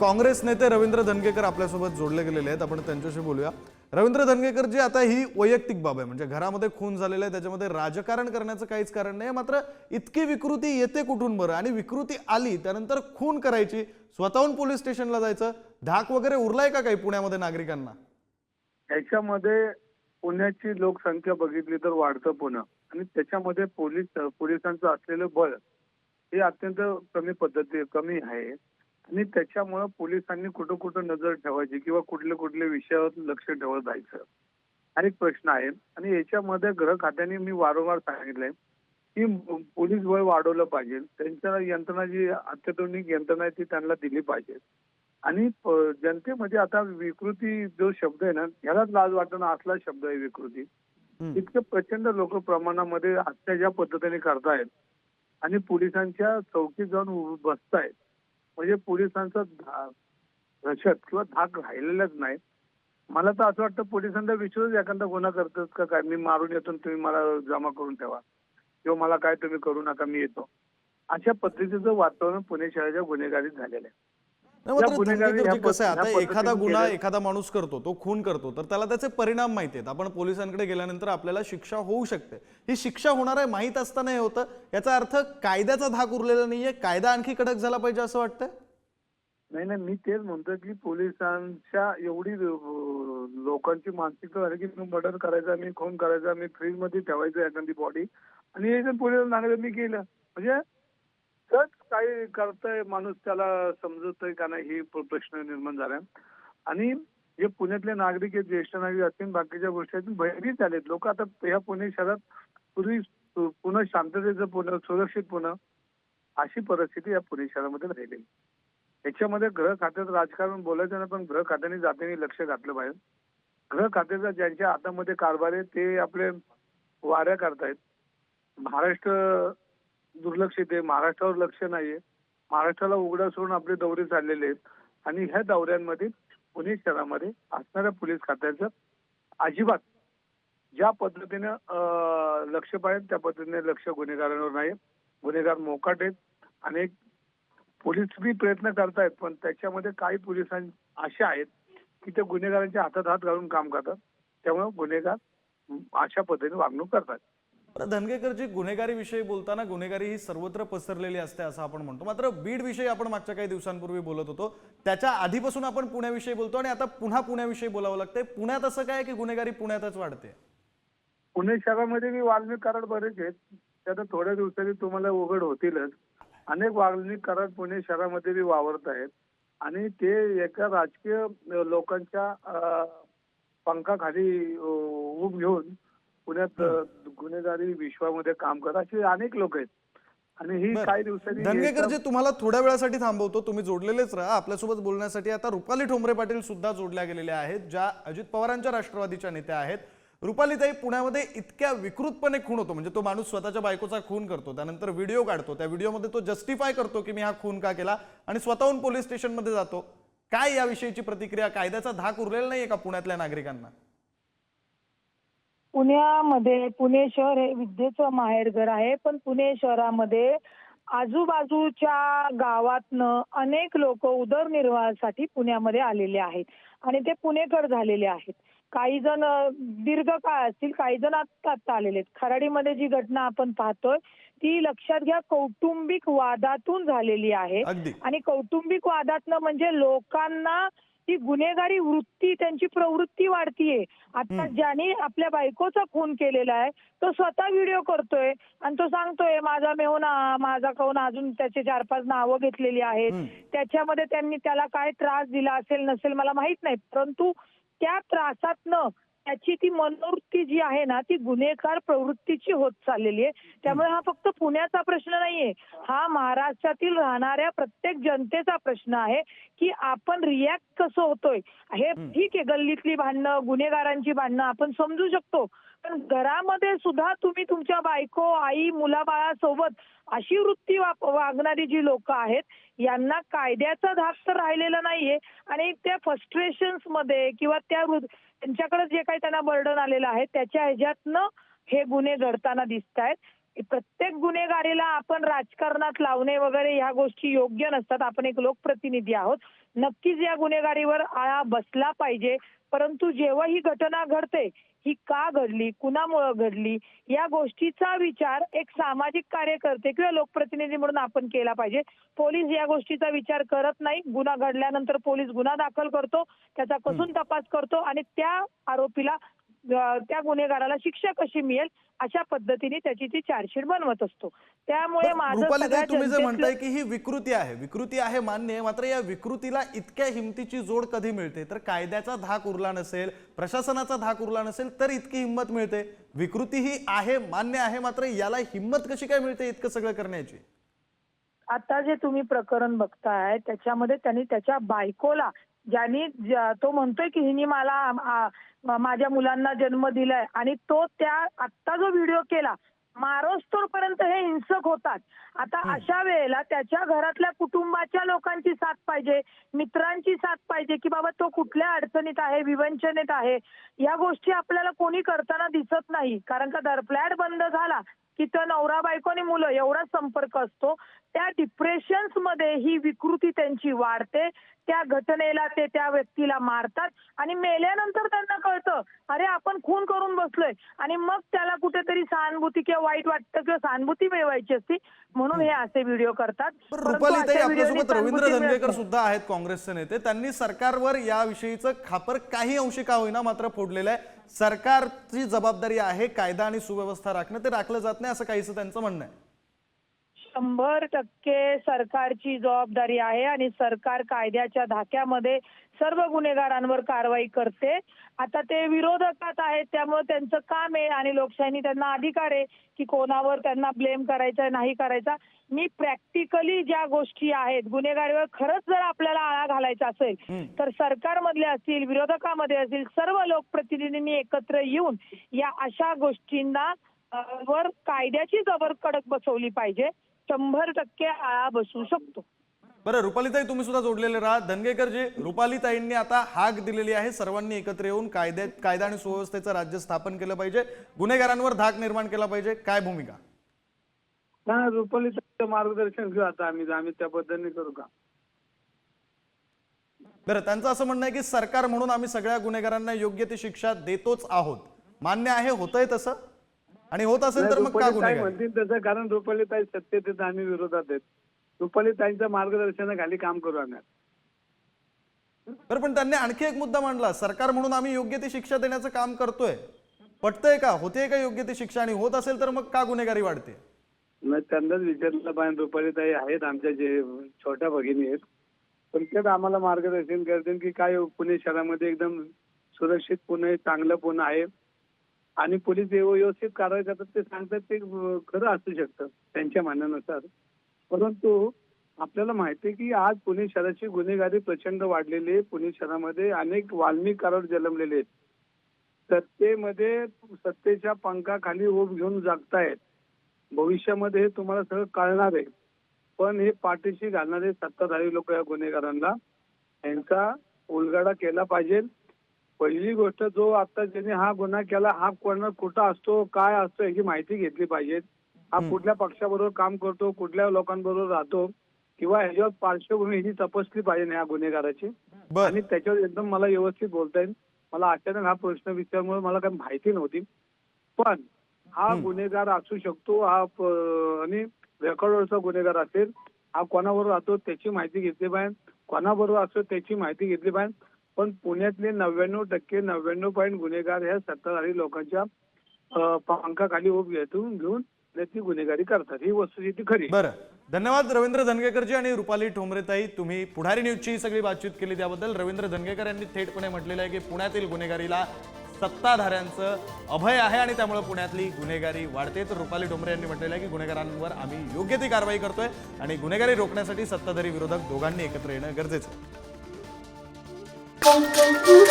काँग्रेस नेते रवींद्र धनगेकर आपल्यासोबत जोडले गेलेले आहेत. आपण त्यांच्याशी बोलूया. रवींद्र धनगेकर जी आता ही वैयक्तिक बाब आहे. म्हणजे घरामध्ये खून झालेला आहे. त्याच्यामध्ये राजकारण करण्याचं काहीच कारण नाही. मात्र इतकी विकृती येते कुठून बरं? आणि विकृती आली त्यानंतर खून करायची स्वतःहून पोलीस स्टेशनला जायचं धाक वगैरे उरलाय का काही पुण्यामध्ये नागरिकांना? याच्यामध्ये पुण्याची लोकसंख्या बघितली तर वाढतं पुणे. आणि त्याच्यामध्ये पोलीस पोलिसांचं असलेलं बळ हे अत्यंत कमी पद्धती कमी आहे. आणि त्याच्यामुळं पोलिसांनी कुठं कुठं नजर ठेवायची किंवा कुठल्या कुठल्या विषयावर लक्ष ठेवत जायचं? हा एक प्रश्न आहे. आणि याच्यामध्ये गृह खात्याने मी वारंवार सांगितलंय की पोलीस बळ वाढवलं पाहिजे. त्यांच्या यंत्रणा जी अत्याधुनिक यंत्रणा आहे ती त्यांना दिली पाहिजे. आणि जनतेमध्ये आता विकृती जो शब्द आहे ना ह्यालाच लाज वाटणं असला शब्द आहे विकृती. इतके प्रचंड लोक प्रमाणामध्ये हत्या ज्या पद्धतीने करतायत आणि पोलिसांच्या चौकीत जाऊन बसतायत म्हणजे पोलिसांचा दहशत किंवा धाक राहिलेलाच नाही. मला तर असं वाटतं पोलिसांचा विश्वास एखादा गुन्हा करतात का काय? मी मारून येतो आणि तुम्ही मला जमा करून ठेवा. किंवा मला काय तुम्ही करू नका मी येतो. अशा पद्धतीचं वातावरण पुणे शहराच्या गुन्हेगारीत झालेलं आहे. कसं आहे आता एखादा गुन्हा एखादा माणूस करतो तो खून करतो तर त्याला त्याचे परिणाम माहिती आहेत. आपण पोलिसांकडे गेल्यानंतर आपल्याला शिक्षा होऊ शकते. ही शिक्षा होणार आहे माहीत असताना हे होतं. याचा अर्थ कायद्याचा धाक उरलेला नाहीये कायदा आणखी कडक झाला पाहिजे असं वाटतंय? नाही नाही मी तेच म्हणतो की पोलिसांच्या एवढी लोकांची मानसिकता झाली की मी मर्डर करायचा मी खून करायचा मी फ्रीजमध्ये ठेवायचं एखादी बॉडी आणि हे जर पोलीस सांगितलं मी केलं म्हणजे सहज काही करतंय माणूस त्याला समजतोय का नाही ही प्रश्न निर्माण झाला आणि जे पुण्यातले नागरिक आहेत ज्येष्ठ नागरिक असतील बाकीच्या गोष्टी आहेत भयभीत आलेत लोक आता ह्या पुणे शहरात पूर्वी पुन्हा शांततेचं पुणे सुरक्षित पुणे अशी परिस्थिती या पुणे शहरामध्ये राहिली याच्यामध्ये गृह खात्याचं राजकारण बोलायचं नाही पण गृह खात्याने जातीने लक्ष घातलं पाहिजे गृह खात्याचा ज्यांच्या हातामध्ये कारभार आहे ते आपले वाऱ्या करतायत महाराष्ट्र दुर्लक्षित आहे महाराष्ट्रावर लक्ष नाहीये. महाराष्ट्राला उघडा सोडून आपले दौरे चाललेले आहेत. आणि ह्या दौऱ्यांमध्ये पुणे शहरामध्ये असणाऱ्या पोलीस खात्याचं अजिबात ज्या पद्धतीनं लक्ष पाहिजे त्या पद्धतीने लक्ष गुन्हेगारांवर नाही गुन्हेगार मोकाट आहेत. आणि पोलीस बी प्रयत्न करतायत पण त्याच्यामध्ये काही पोलिसां अशा आहेत की ते गुन्हेगारांच्या हातात हात घालून काम करतात. त्यामुळे गुन्हेगार अशा पद्धतीने वागणूक करतात. धनगेकरजी गुन्हेगारी विषयी बोलताना गुन्हेगारी ही सर्वत्र पसरलेली असते असं आपण म्हणतो. मात्र बीड विषयी आपण मागच्या काही दिवसांपूर्वी बोलत होतो. त्याच्या आधीपासून आपण पुण्याविषयी बोलतो आणि आता पुन्हा पुण्याविषयी बोलावं लागतंय. पुण्यात असं काय की गुन्हेगारी पुण्यातच वाढते? पुणे शहरामध्ये मी वाल्मिक कराड बरेच आहेत. त्यात थोड्या दिवसांनी तुम्हाला उघड होतीलच. अनेक वाल्मिक कराड पुणे शहरामध्ये बी वावरत आहेत. आणि ते एका राजकीय लोकांच्या पंखाखाली उभ घेऊन पुण्यात गुन्हेगारी विश्वामध्ये काम करतात असे अनेक लोक आहेत. आणि ही. काही दिवसांनी धनगेकरजी तुम्हाला थोड्या वेळासाठी थांबवतो. तुम्ही जोडलेलेच राहा. आपल्यासोबत बोलण्यासाठी आता रुपाली ठोंबरे पाटील सुद्धा जोडल्या गेलेल्या आहेत ज्या अजित पवारांच्या राष्ट्रवादीच्या नेत्या आहेत. रुपालीताई पुण्यामध्ये इतक्या विकृतपणे खून होतो. म्हणजे तो माणूस स्वतःच्या बायकोचा खून करतो त्यानंतर व्हिडिओ काढतो. त्या व्हिडिओमध्ये तो जस्टिफाय करतो की मी हा खून का केला आणि स्वतःहून पोलीस स्टेशनमध्ये जातो. काय याविषयीची प्रतिक्रिया? कायद्याचा धाक उरलेला नाहीये का पुण्यातल्या नागरिकांना? पुण्यामध्ये पुणे शहर हे विद्येचं माहेरघर आहे पण पुणे शहरामध्ये आजूबाजूच्या गावातनं अनेक लोक उदरनिर्वाहासाठी पुण्यामध्ये आलेले आहेत आणि ते पुणेकर झालेले आहेत. काही जण दीर्घकाळ असतील काही जण आत्ता आत्ता आलेले आहेत. खराडीमध्ये जी घटना आपण पाहतोय ती लक्षात घ्या कौटुंबिक वादातून झालेली आहे. आणि कौटुंबिक वादातनं म्हणजे लोकांना ती गुन्हेगारी वृत्ती त्यांची प्रवृत्ती वाढतीये आता. ज्याने आपल्या बायकोचा खून केलेला आहे तो स्वतः व्हिडिओ करतोय आणि तो सांगतोय माझा मेहुणा माझा कौन अजून त्याचे चार पाच नावं घेतलेली आहेत. त्याच्यामध्ये त्यांनी त्याला काय त्रास दिला असेल नसेल मला माहीत नाही परंतु त्या त्रासातनं त्याची ती मनोवृत्ती जी आहे ना ती गुन्हेगार प्रवृत्तीची होत चाललेली आहे. त्यामुळे हा फक्त पुण्याचा प्रश्न नाहीये. हा महाराष्ट्रातील राहणाऱ्या प्रत्येक जनतेचा प्रश्न आहे की आपण रिॲक्ट कसं होतोय. हे. ठीक आहे गल्लीतली भांडणं गुन्हेगारांची भांडणं आपण समजू शकतो. पण घरामध्ये सुद्धा तुम्ही तुमच्या बायको आई मुलाबाळासोबत अशी वृत्ती वागणारी जी लोक आहेत यांना कायद्याचा धाक तर राहिलेला नाहीये आणि त्या फ्रस्ट्रेशनमध्ये किंवा त्या त्यांच्याकडे जे काही त्यांना बर्डन आलेलं आहे त्याच्या ह्याच्यातनं हे गुन्हे घडताना दिसत आहेत प्रत्येक गुन्हेगारीला आपण राजकारणात लावणे वगैरे ह्या गोष्टी योग्य नसतात. आपण एक लोकप्रतिनिधी आहोत. नक्कीच या गुन्हेगारीवर आळा बसला पाहिजे. परंतु जेव्हा ही घटना घडते ही का घडली कुणामुळे घडली या गोष्टीचा विचार एक सामाजिक कार्यकर्ते किंवा लोकप्रतिनिधी म्हणून आपण केला पाहिजे. पोलीस या गोष्टीचा विचार करत नाही. गुन्हा घडल्यानंतर पोलीस गुन्हा दाखल करतो. त्याचा कसून तपास करतो आणि त्या आरोपीला त्या गुन्हेगाराला शिक्षा कशी मिळेल अशा पद्धतीने त्याची ती चार्जशीट बनवत असतो. त्यामुळे माझं तुम्ही जे म्हणताय की ही विकृती आहे विकृती आहे मान्य आहे मात्र या विकृतीला इतक्या हिमतीची जोड कधी मिळते? तर कायद्याचा धाक उरला नसेल प्रशासनाचा धाक उरला नसेल तर इतकी हिंमत मिळते. विकृती ही आहे मान्य आहे मात्र याला हिंमत कशी काय मिळते इतकं सगळं करण्याची? आता जे तुम्ही प्रकरण बघताय त्याच्यामध्ये त्यांनी त्याच्या बायकोला ज्यांनी ज्या- तो म्हणतोय की हिने मला माझ्या मुलांना जन्म दिलाय. आणि तो त्या आत्ता जो व्हिडिओ केला मारोस्तोर पर्यंत हे हिंसक होतात. आता अशा वेळेला त्याच्या घरातल्या कुटुंबाच्या लोकांची साथ पाहिजे मित्रांची साथ पाहिजे की बाबा तो कुठल्या अडचणीत आहे विवंचनेत आहे या गोष्टी आपल्याला कोणी करताना दिसत नाही. कारण का दर फ्लॅट बंद झाला की नवरा बायको आणि मुलं एवढा संपर्क असतो त्या डिप्रेशन्समध्ये ही विकृती त्यांची वाढते त्या घटनेला ते त्या व्यक्तीला मारतात आणि मेल्यानंतर त्यांना अरे आपण खून करून बसलोय. आणि मग त्याला कुठेतरी सहानुभूती किंवा वाईट वाटतं किंवा सहानुभूती मिळवायची असती. म्हणून हे असे व्हिडिओ करतात. पण परंतु रुपाली ताई अशा व्हिडिओनी आपल्यासोबत रवींद्र धनगेकर. सुद्धा आहेत काँग्रेसचे नेते. त्यांनी सरकारवर याविषयीचं खापर काही अंशी का होईना मात्र फोडलेलं आहे. सरकारची जबाबदारी आहे कायदा आणि सुव्यवस्था राखणं. ते राखलं जात नाही असं काहीसं त्यांचं म्हणणं आहे. शंभर टक्के सरकारची जबाबदारी आहे आणि सरकार कायद्याच्या धाक्यामध्ये सर्व गुन्हेगारांवर कारवाई करते. आता ते विरोधकात आहेत त्यामुळे त्यांचं काम आहे आणि लोकशाहीने त्यांना अधिकार आहे की कोणावर त्यांना ब्लेम करायचा नाही करायचा. मी प्रॅक्टिकली ज्या गोष्टी आहेत गुन्हेगारीवर खरंच जर आपल्याला आळा घालायचा असेल तर सरकारमधले असतील विरोधकामध्ये असतील सर्व लोकप्रतिनिधींनी एकत्र येऊन या अशा गोष्टींना वर कायद्याची जबर कडक बसवली पाहिजे. शंभर टक्के आळा बसू शकतो. बरं रुपालीताई तुम्ही सुद्धा जोडलेले राहा. धनगेकरजी रुपालीताईंनी आता हाक दिलेली आहे. सर्वांनी एकत्र येऊन कायद्यात कायदा आणि सुव्यवस्थेचं राज्य स्थापन केलं पाहिजे. गुन्हेगारांवर धाक निर्माण केला पाहिजे. काय भूमिका? रुपालीचं मार्गदर्शन घेऊ आता आम्ही. आम्ही त्या पद्धतीने करू का? बरं त्यांचं असं म्हणणं आहे की सरकार म्हणून आम्ही सगळ्या गुन्हेगारांना योग्य ती शिक्षा देतोच आहोत. मान्य आहे होतंय तसं? आणि होत असेल तर मग का गुन्हेगार? म्हणतील तसं कारण रुपाली ताई सत्तेत आहेत आम्ही विरोधात आहेत. रुपाली ताईंच्या मार्गदर्शनाखाली काम करू आम्ही. बरं पण त्यांनी आणखी एक मुद्दा मांडला. सरकार म्हणून आम्ही योग्य ती शिक्षा देण्याचं काम करतोय. पटतंय का? होते का योग्य ती शिक्षा? आणि होत असेल तर मग का गुन्हेगारी वाढते? मग त्यांनाच विचारलं पाहिजे. रुपाली ताई आहेत आमच्या जे छोट्या भगिनी आहेत. पण तेच आम्हाला मार्गदर्शन करतील की काय पुणे शहरामध्ये एकदम सुरक्षित पुणे चांगलं पुणे आहे. आणि पोलीस व्यवस्थित कारवाई करतात ते सांगतात ते खरं असू शकतं त्यांच्या म्हणण्यानुसार. परंतु आपल्याला माहिती आहे की आज पुणे शहराची गुन्हेगारी प्रचंड वाढलेली आहे. पुणे शहरामध्ये अनेक वाल्मिक करार जन्मलेले आहेत. सत्तेमध्ये सत्तेच्या पंखाखाली ओप घेऊन जागतायत. भविष्यामध्ये हे तुम्हाला सगळं कळणार आहे. पण हे पाठीशी घालणारे सत्ताधारी लोक या गुन्हेगारांना यांचा उलगडा केला पाहिजे. पहिली गोष्ट जो आता ज्याने हा गुन्हा केला हा कोण कुठं असतो काय असतो याची माहिती घेतली पाहिजे. हा कुठल्या पक्षाबरोबर काम करतो कुठल्या लोकांबरोबर राहतो किंवा ह्याच्यावर पार्श्वभूमी ह्याची तपासली पाहिजे या गुन्हेगाराची. आणि त्याच्यावर एकदम मला व्यवस्थित बोलता येईल. मला अचानक हा प्रश्न विचारल्यामुळे मला काही माहिती नव्हती. पण हा गुन्हेगार असू शकतो हा आणि रेकॉर्डवरचा गुन्हेगार असेल हा कोणाबरोबर राहतो त्याची माहिती घेतली पाहिजे. कोणाबरोबर असतो त्याची माहिती घेतली पाहिजे. पण पुण्यातले नव्याण्णव टक्के नव्याण्णव पॉईंट गुन्हेगार ह्या सत्ताधारी लोकांच्या पंखाखाली उभ घेऊन घेऊन ती गुन्हेगारी करतात. ही वस्तुस्थिती खरी बरं. धन्यवाद रवींद्र धनगेकरजी आणि रुपाली ठोंबरेताई. तुम्ही पुढारी न्यूजची ही सगळी बातचीत केली त्याबद्दल. रवींद्र धनगेकर यांनी थेटपणे म्हटलेलं आहे की पुण्यातील गुन्हेगारीला सत्ताधाऱ्यांचं अभय आहे आणि त्यामुळे पुण्यातली गुन्हेगारी वाढते. तर रुपाली डोंबरे यांनी म्हटलेलं आहे की गुन्हेगारांवर आम्ही योग्य ती कारवाई करतोय आणि गुन्हेगारी रोखण्यासाठी सत्ताधारी विरोधक दोघांनी एकत्र येणं गरजेचं आहे. Boom, you boom.